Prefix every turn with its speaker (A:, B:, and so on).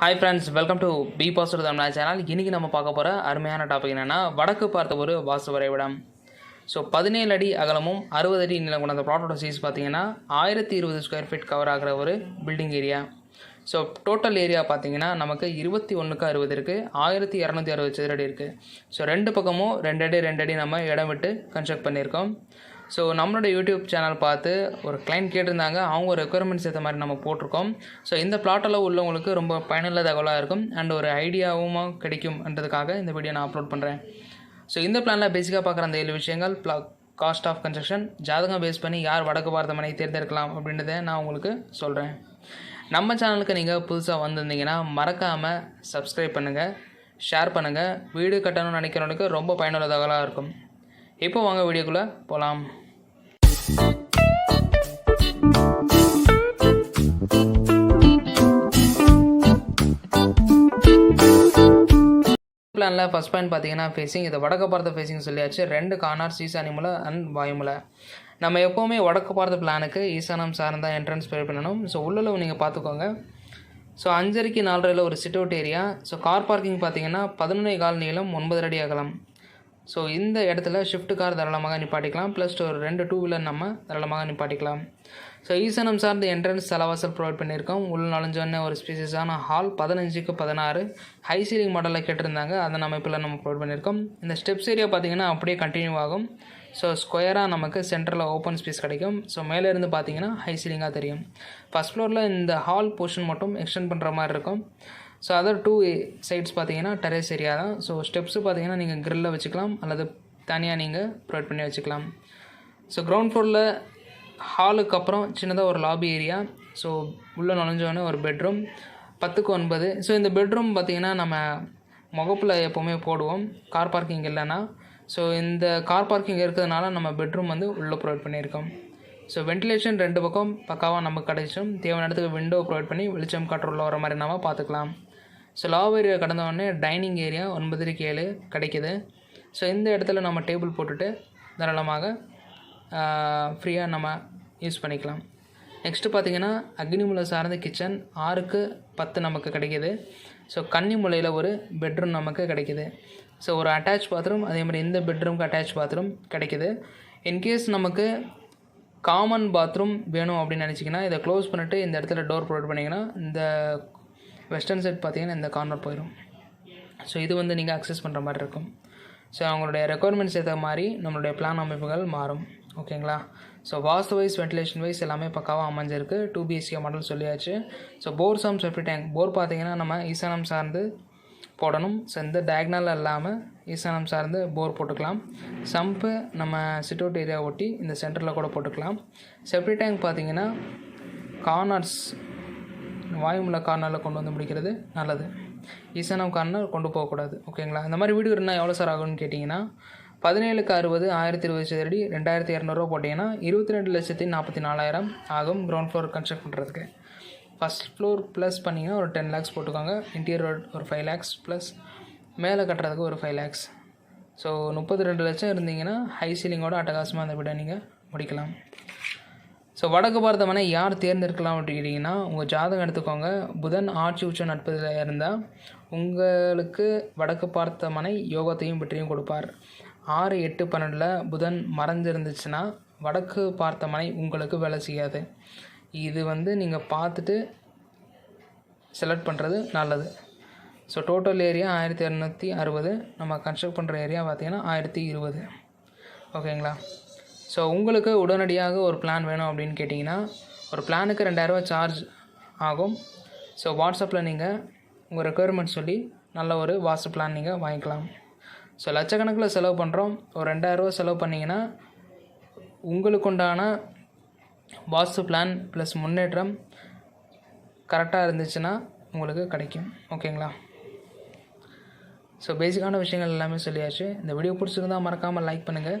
A: Hi friends welcome to B positive Tamizha channel இன்றைக்கி நம்ம பார்க்க போகிற அருமையான டாபிக் என்னென்னா வடக்கு பார்த்த ஒரு வாசு வரைபடம். ஸோ பதினேழு அடி அகலமும் அறுபது அடி நிலம் கொண்ட அந்த ப்ளாட்டோட சைஸ் பார்த்தீங்கன்னா ஆயிரத்தி இருபது ஸ்கொயர் ஃபீட் கவர் ஆகிற ஒரு building area so total area பார்த்தீங்கன்னா நமக்கு இருபத்தி ஒன்றுக்கு அறுபது இருக்குது ஆயிரத்தி இரநூத்தி அறுபது சதுரடி இருக்குது ஸோ ரெண்டு பக்கமும் ரெண்டு அடி ரெண்டு அடி நம்ம இடம் விட்டு கன்ஸ்ட்ரக்ட் பண்ணியிருக்கோம். ஸோ நம்மளோட யூடியூப் சேனல் பார்த்து ஒரு கிளைண்ட் கேட்டிருந்தாங்க. அவங்க ரெக்குயர்மெண்ட்ஸ் ஏற்ற மாதிரி நம்ம போட்டிருக்கோம். ஸோ இந்த பிளாட்டில் உள்ளவங்களுக்கு ரொம்ப பயனுள்ள தகவலாக இருக்கும். அண்ட் ஒரு ஐடியாவும் கிடைக்கும்ன்றதுக்காக இந்த வீடியோ நான் அப்லோட் பண்ணுறேன் ஸோ இந்த பிளானில் பேசிக்காக பார்க்குற அந்த ஏழு விஷயங்கள் ப்ளா காஸ்ட் ஆஃப் கன்ஸ்ட்ரக்ஷன் ஜாதகம் பேஸ் பண்ணி யார் வடக்கு பார்த்த மனை தேர்ந்தெடுக்கலாம் அப்படின்றத நான் உங்களுக்கு சொல்கிறேன் நம்ம சேனலுக்கு நீங்கள் புதுசாக வந்திருந்தீங்கன்னா மறக்காமல் சப்ஸ்கிரைப் பண்ணுங்கள் ஷேர் பண்ணுங்கள் வீடு கட்டணும்னு நினைக்கிறவனுக்கு ரொம்ப பயனுள்ள தகவலாக இருக்கும். இப்போ வாங்க வீடியோக்குள்ளே போகலாம் பிளானில் ஃபஸ்ட் பாயிண்ட் பார்த்தீங்கன்னா ஃபேஸிங் இது வடக்கு பார்த்த ஃபேஸிங் சொல்லியாச்சு. ரெண்டு கார்னர் சீசானிமுல அண்ட் வாயுமுலை. நம்ம எப்போவுமே வடக்கு பார்த்த பிளானுக்கு ஈசானம் சார்ந்த என்ட்ரன்ஸ் ப்ரே பண்ணணும். ஸோ உள்ளளவு நீங்கள் பார்த்துக்கோங்க ஸோ அஞ்சரைக்கு நாலரையில் ஒரு sit out area so car parking பார்த்தீங்கன்னா பதினொன்று கால் நீளம் ஒன்பது அடி அகலம். ஸோ இந்த இடத்துல ஷிஃப்ட் கார் தாராளமாக நிப்பாட்டிக்கலாம். ப்ளஸ் ஒரு ரெண்டு டூ வீலர் நம்ம தாராளமாக நிப்பாட்டிக்கலாம். ஸோ ஈசனம் சார்ந்த என்ட்ரன்ஸ் தலைவாசல் ப்ரொவைட் பண்ணியிருக்கோம். உள் நலஞ்சோடனே ஒரு ஸ்பீசியஸான ஹால் பதினஞ்சுக்கு பதினாறு. ஹை சீலிங் மாடலில் கேட்டிருந்தாங்க. அதன் அமைப்பில் நம்ம ப்ரொவைட் பண்ணியிருக்கோம். இந்த ஸ்டெப்ஸ் ஏரியா பார்த்திங்கன்னா அப்படியே கண்டினியூ ஆகும். ஸோ ஸ்கொயராக நமக்கு சென்டரில் ஓப்பன் ஸ்பேஸ் கிடைக்கும். ஸோ மேலே இருந்து பார்த்தீங்கன்னா ஹை சீலிங்காக தெரியும். ஃபஸ்ட் ஃப்ளோரில் இந்த ஹால் போர்ஷன் மட்டும் எக்ஸ்டெண்ட் பண்ணுற மாதிரி இருக்கும். ஸோ அதர் டூ சைட்ஸ் பார்த்தீங்கன்னா டெரேஸ் ஏரியா தான். ஸோ ஸ்டெப்ஸு பார்த்தீங்கன்னா நீங்கள் க்ரில்லில் வச்சுக்கலாம். அல்லது தனியாக நீங்கள் ப்ரொவைட் பண்ணி வச்சுக்கலாம். ஸோ கிரவுண்ட் ஃப்ளோரில் ஹாலுக்கு அப்புறம் சின்னதாக ஒரு லாபி ஏரியா ஸோ உள்ளே நுழைஞ்சோடனே ஒரு பெட்ரூம் பத்துக்கு ஒன்பது. ஸோ இந்த பெட்ரூம் பார்த்திங்கன்னா நம்ம முகப்பில் எப்போவுமே போடுவோம். கார் பார்க்கிங் இல்லைன்னா. ஸோ இந்த கார் பார்க்கிங் இருக்கிறதுனால நம்ம பெட்ரூம் வந்து உள்ளே ப்ரொவைட் பண்ணியிருக்கோம். ஸோ வென்டிலேஷன் ரெண்டு பக்கம் பக்காவாக நமக்கு கிடைச்சிடும் தேவையான இடத்துக்கு விண்டோ ப்ரொவைட் பண்ணி வெளிச்சம் காற்று உள்ள வர மாதிரி நம்ம பார்த்துக்கலாம். ஸோ லாவ் ஏரியா கடந்த உடனே டைனிங் ஏரியா ஒன்பதரைக்கு ஏழு கிடைக்கிது. ஸோ இந்த இடத்துல நம்ம டேபிள் போட்டுட்டு தாராளமாக ஃப்ரீயாக நம்ம யூஸ் பண்ணிக்கலாம். நெக்ஸ்ட்டு பார்த்தீங்கன்னா அக்னிமுலை சார்ந்த கிச்சன் ஆறுக்கு பத்து நமக்கு கிடைக்கிது. ஸோ கன்னிமுலையில் ஒரு பெட்ரூம் நமக்கு கிடைக்கிது. ஸோ ஒரு அட்டாச் பாத்ரூம் அதே மாதிரி இந்த பெட்ரூம்க்கு அட்டாச் பாத்ரூம் கிடைக்கிது. இன்கேஸ் நமக்கு காமன் பாத்ரூம் வேணும் அப்படின்னு நினச்சிங்கன்னா இதை க்ளோஸ் பண்ணிவிட்டு இந்த இடத்துல டோர் ப்ரொவைட் பண்ணிங்கன்னா இந்த வெஸ்டர்ன் சைட் பார்த்தீங்கன்னா இந்த கார்னர் போயிடும் ஸோ இது வந்து நீங்கள் அக்சஸ் பண்ணுற மாதிரி இருக்கும். ஸோ அவங்களுடைய ரெக்குவயர்மெண்ட்ஸ் ஏற்ற மாதிரி நம்மளுடைய பிளான் அமைப்புகள் மாறும். ஓகேங்களா so vastu wise ventilation wise எல்லாமே பக்காவாக அமைஞ்சிருக்கு. டூ பிஎஸ்கே மாடல் சொல்லியாச்சு. So for some septic tank bore பார்த்தீங்கன்னா நம்ம ஈசானம் சார்ந்து போடணும். ஸோ இந்த டயக்னல் இல்லாமல் ஈசானம் சார்ந்து போர் போட்டுக்கலாம். சம்பு நம்ம சிட்டவுட் ஏரியா ஒட்டி இந்த சென்டரில் கூட போட்டுக்கலாம். செப்டி டேங்க் பார்த்தீங்கன்னா கார்னர்ஸ் வாயுமுள்ள கார்னரில் கொண்டு வந்து முடிக்கிறது நல்லது. ஈசானம் கார்னர் கொண்டு போகக்கூடாது. ஓகேங்களா? இந்த மாதிரி வீடு இருந்தால் எவ்வளோ சார் ஆகும்னு கேட்டிங்கன்னா பதினேழுக்கு அறுபது ஆயிரத்தி இருபது சதுரடி ரெண்டாயிரத்தி இரநூறுவா போட்டிங்கன்னா இருபத்தி ரெண்டு லட்சத்தி நாற்பத்தி நாலாயிரம் ஆகும் கிரவுண்ட் ஃப்ளோர் கன்ஸ்ட்ரக்ட் பண்ணுறதுக்கு ஃபஸ்ட் ஃப்ளோர் ப்ளஸ் பண்ணிங்கன்னா ஒரு டென் லேக்ஸ் போட்டுக்கோங்க. இன்டீரியர் ஒரு ஃபைவ் லேக்ஸ் ப்ளஸ் மேலே கட்டுறதுக்கு ஒரு ஃபைவ் லேக்ஸ் ஸோ முப்பத்தி ரெண்டு லட்சம் இருந்தீங்கன்னா ஹை சீலிங்கோட அட்டகாசமாக அந்த வீடை நீங்கள் முடிக்கலாம். ஸோ வடக்கு பாரத மனை யார் தேர்ந்தெடுக்கலாம் அப்படின்னா உங்கள் ஜாதகம் எடுத்துக்கோங்க. புதன் ஆட்சி உச்ச நட்பதில் இருந்தால் உங்களுக்கு வடக்கு பார்த்த மனை யோகத்தையும் வெற்றியும் கொடுப்பார். ஆறு எட்டு பன்னெண்டில் புதன் மறைஞ்சிருந்துச்சுன்னா வடக்கு பார்த்த மனை உங்களுக்கு வேலை செய்யாது. இது வந்து நீங்கள் பார்த்துட்டு செலக்ட் பண்ணுறது நல்லது. ஸோ டோட்டல் ஏரியா ஆயிரத்தி இரநூத்தி அறுபது. நம்ம கன்ஸ்ட்ரக்ட் பண்ணுற ஏரியா பார்த்திங்கன்னா ஆயிரத்தி இருபது. ஓகேங்களா ஸோ உங்களுக்கு உடனடியாக ஒரு பிளான் வேணும் அப்படின்னு கேட்டிங்கன்னா ஒரு பிளானுக்கு ரெண்டாயிரரூவா சார்ஜ் ஆகும். ஸோ வாட்ஸ்அப்பில் நீங்கள் உங்கள் ரெக்குயர்மெண்ட் சொல்லி நல்ல ஒரு வாட்ஸ்அப் பிளான் நீங்கள் வாங்கிக்கலாம். ஸோ லட்சக்கணக்கில் செலவு பண்ணுறோம் ஒரு ரெண்டாயிரரூவா செலவு பண்ணிங்கன்னா உங்களுக்கு உண்டான வாஸ்து பிளான் ப்ளஸ் முன்னேற்றம் கரெக்டாக இருந்துச்சுன்னா உங்களுக்கு கிடைக்கும். ஓகேங்களா? ஸோ பேசிக்கான விஷயங்கள் எல்லாமே சொல்லியாச்சு. இந்த வீடியோ பிடிச்சிருந்தால் மறக்காமல் லைக் பண்ணுங்கள்